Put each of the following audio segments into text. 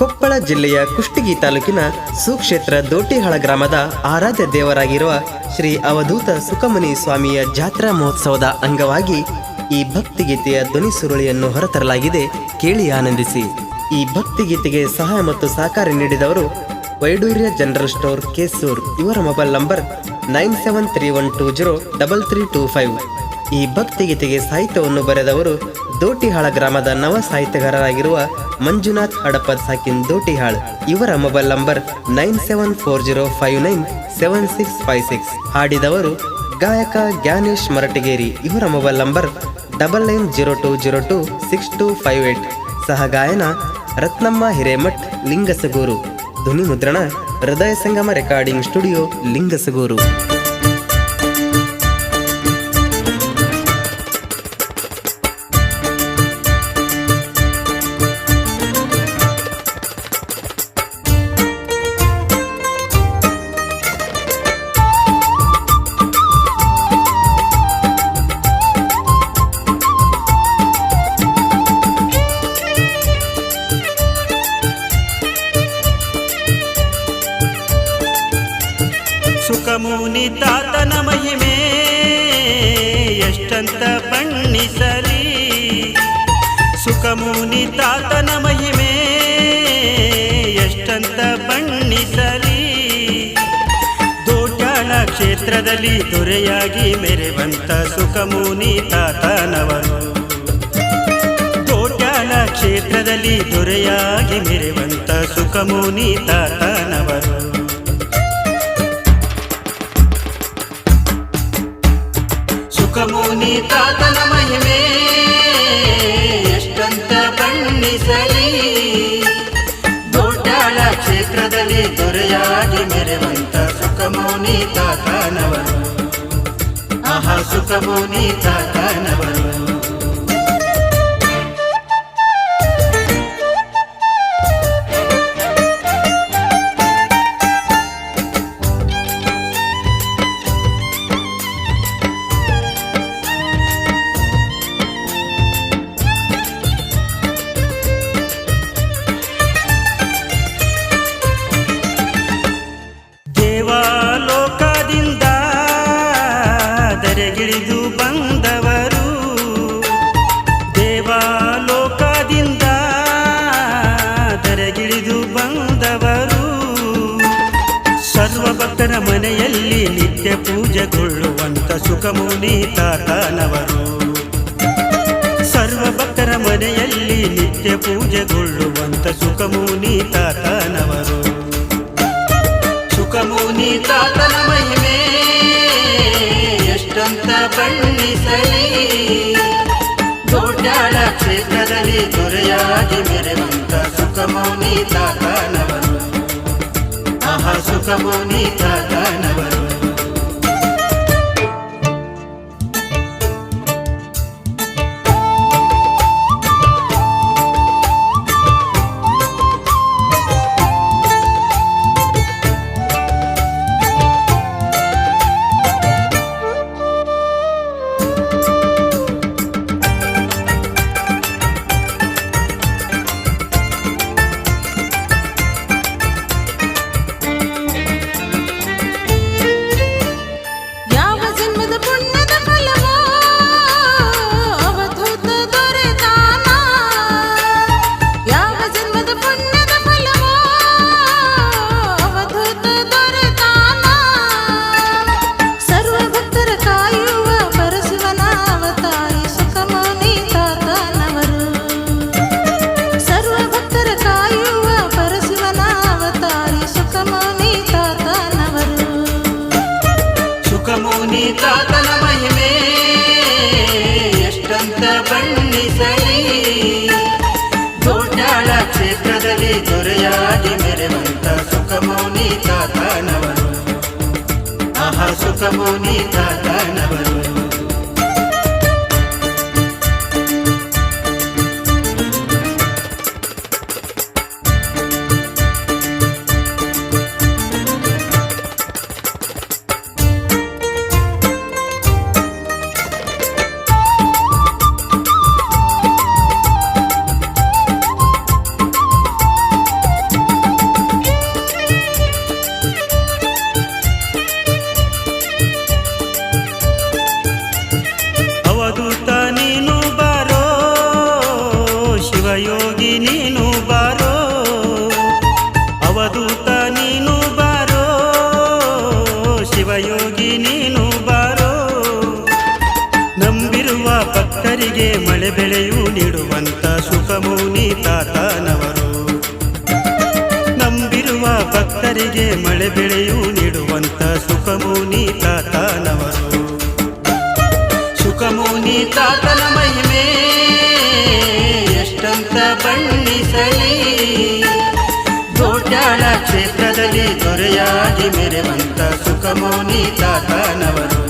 ಕೊಪ್ಪಳ ಜಿಲ್ಲೆಯ ಕುಷ್ಟಗಿ ತಾಲೂಕಿನ ಸುಕ್ಷೇತ್ರ ದೋಟಿಹಾಳ ಗ್ರಾಮದ ಆರಾಧ್ಯ ದೇವರಾಗಿರುವ ಶ್ರೀ ಅವಧೂತ ಸುಖಮುನಿ ಸ್ವಾಮಿಯ ಜಾತ್ರಾ ಮಹೋತ್ಸವದ ಅಂಗವಾಗಿ ಈ ಭಕ್ತಿಗೀತೆಯ ಧ್ವನಿ ಸುರುಳಿಯನ್ನು ಹೊರತರಲಾಗಿದೆ ಕೇಳಿ ಆನಂದಿಸಿ. ಈ ಭಕ್ತಿಗೀತೆಗೆ ಸಹಾಯ ಮತ್ತು ಸಹಕಾರ ನೀಡಿದವರು ವೈಡೂರ್ಯ ಜನರಲ್ ಸ್ಟೋರ್ ಕೇಸೂರ್. ಇವರ mobile number nine seven three one two zero double three two five. ಈ ಭಕ್ತಿಗೀತೆಗೆ ಸಾಹಿತ್ಯವನ್ನು ಬರೆದವರು ದೋಟಿಹಾಳ ಗ್ರಾಮದ ನವ ಸಾಹಿತ್ಯಗಾರರಾಗಿರುವ ಮಂಜುನಾಥ್ ಹಡಪದ್ ಸಾಕಿನ್ ದೋಟಿಹಾಳ್. ಇವರ mobile number nine seven four zero five nine seven six five six. ಹಾಡಿದವರು ಗಾಯಕ ಜ್ಞಾನೇಶ್ ಮರಟಗೇರಿ. ಇವರ mobile number double nine zero two zero two six two five eight. ಸಹ ಗಾಯನ ರತ್ನಮ್ಮ ಹಿರೇಮಠ್ ಲಿಂಗಸಗೂರು. ಧ್ವನಿ ಮುದ್ರಣ ಹೃದಯ ಸಂಗಮ ರೆಕಾರ್ಡಿಂಗ್ ಸ್ಟುಡಿಯೋ ಲಿಂಗಸಗೂರು. ಸುಖಮುನಿ ತಾತನ ಮಹಿಮೆ ಎಷ್ಟಂತ ಬಣ್ಣಿಸಲಿ. ಸುಖಮುನಿ ತಾತನ ಮಹಿಮೆ ಎಷ್ಟಂತ ಬಣ್ಣಿಸಲಿ. ದೋಟ್ಯಾಳ ಕ್ಷೇತ್ರದಲ್ಲಿ ದೊರೆಯಾಗಿ ಮೆರೆವಂತ ಸುಖಮುನಿ ತಾತನವರು ದೋಟ್ಯಾಳ ಕ್ಷೇತ್ರದಲ್ಲಿ ದೊರೆಯಾಗಿ ಮೆರೆವಂತ ಸುಖಮುನಿ ತಾತನವರು ಸುಖಮುನಿ ತಾತನ ಮಹಿಮೆ ಎಷ್ಟಂತ ಬಣ್ಣಿಸಲಿ. ದೊಡ್ಡಾಳ ಕ್ಷೇತ್ರದಲ್ಲಿ ದೊರೆಯಾಗಿ ಮೆರೆವಂತ ಸುಖಮುನಿ ತಾತನವರು. ಆಹಾ ಸುಖಮುನಿ ತಾತನವರು. ಪೂಜೆಗೊಳ್ಳುವಂತ ಸುಖಮುನಿ ತಾತನವರು. ಸರ್ವ ಭಕ್ತರ ಮನೆಯಲ್ಲಿ ನಿತ್ಯ ಪೂಜೆಗೊಳ್ಳುವಂತ ಸುಖಮುನಿ ತಾತನವರು. ಸುಖಮುನಿ ತಾತನ ಮಹಿಮೆ, ಎಷ್ಟಂತ ಬಣ್ಣಿಸಲಿ. ದೊಡ್ಡಾಳ ಕ್ಷೇತ್ರದಲ್ಲಿ ದೊರೆಯಾಗಿ ಮೆರೆವಂತ ಸುಖಮುನಿ ತಾತನವರು. ಆಹಾ ಸುಖಮುನಿ ತಾತನವರು. ಸುಖಮುನಿ ತಾತನ ಮಹಿಮೆ ಎಷ್ಟಂತ ಬಣ್ಣಿಸಲಿ ದೊಡ್ಡಾಳ ಕ್ಷೇತ್ರದಲ್ಲಿ ದೊರೆಯಾಗಿ ಮೆರೆವಂತ ಸುಖಮುನಿ ತಾತನವರು ಆಹಾ ಸುಖಮುನಿ ತಾತನವರು ಶಿವಯೋಗಿ ನೀನು ಬಾರೋ. ನಂಬಿರುವ ಭಕ್ತರಿಗೆ ಮಳೆ ಬೆಳೆಯು ನೀಡುವಂತ ಸುಖಮೌನಿ ತಾತನವರು. ನಂಬಿರುವ ಭಕ್ತರಿಗೆ ಮಳೆ ಬೆಳೆಯು ನೀಡುವಂತ ಸುಖಮೌನಿ ತಾತನವರು. ಸುಖಮೌನಿ ತಾತನ ಮಹಿಮೆ, ಎಷ್ಟಂತ ಬಣ್ಣಿಸಲಿ. ದೊಡ್ಡಾಳ ಕ್ಷೇತ್ರದಲ್ಲಿ ದೊರೆಯಾಗಿ ಮೆರೆವಂತ ಸುಖಮೌನಿ ತಾತನವರು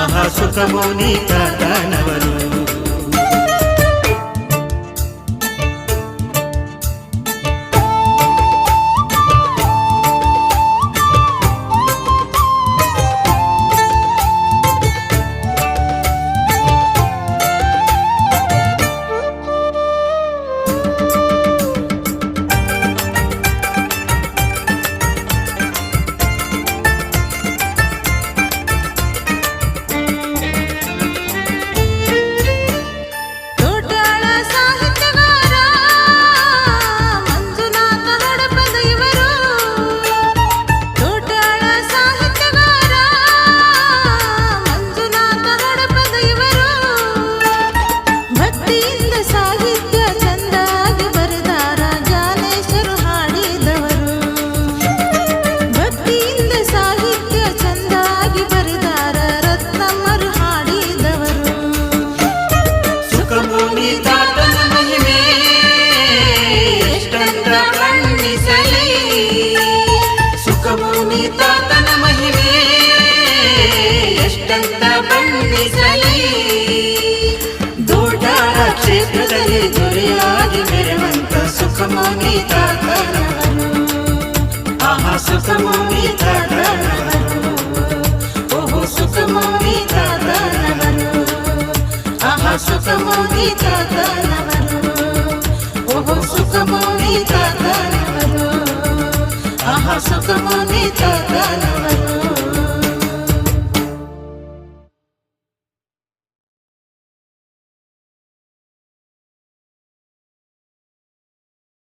ಆಹಾ ಸುಖಮೌನಿ ತಾತನವರು ಆಹಾ ಸುಖಮುನಿ ತಾತನವರು ಓಹೋ ಸುಖಮುನಿ ತಾತನವರು ಆಹಾ ಸುಖಮೋನಿ ತಾತನವರು ಓಹೋ ಸುಖಮೋನಿ ತಾತನವರು ಆಹಾ ಸುಖಮೋನಿ ತಾತನವರು